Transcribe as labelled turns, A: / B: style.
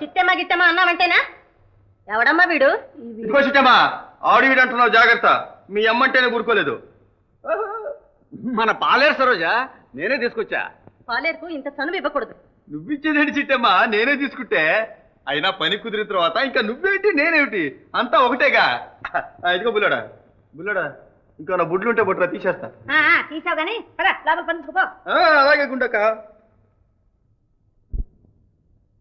A: చిత్తెమ్మ గిత్తెమ్మ అన్నావంటేనా? ఎవడమ్మా వీడు?
B: ఇదిగో సీటమ్మా ఆడు వీడు అంటున్నావు జాగ్రత్త. మీ అమ్మంటేనే ఊరుకోలేదు.
C: మన పాలేరు సరోజా నేనే తీసుకొచ్చా.
A: పాలేరుకు ఇంత చనువు ఇవ్వకూడదు.
B: నువ్విచ్చేదేంటి చిట్టమ్మా నేనే తీసుకుంటే? అయినా పని కుదిరిన తర్వాత ఇంకా నువ్వేంటి నేనేమిటి? అంతా ఒకటేగా. ఇదిగో బుల్లడా బుల్లడా ఇంకా నా బుడ్లుంటే బుట్రా తీసేస్తా.
A: తీసావు
B: ఆ, అలాగే గుండక్క.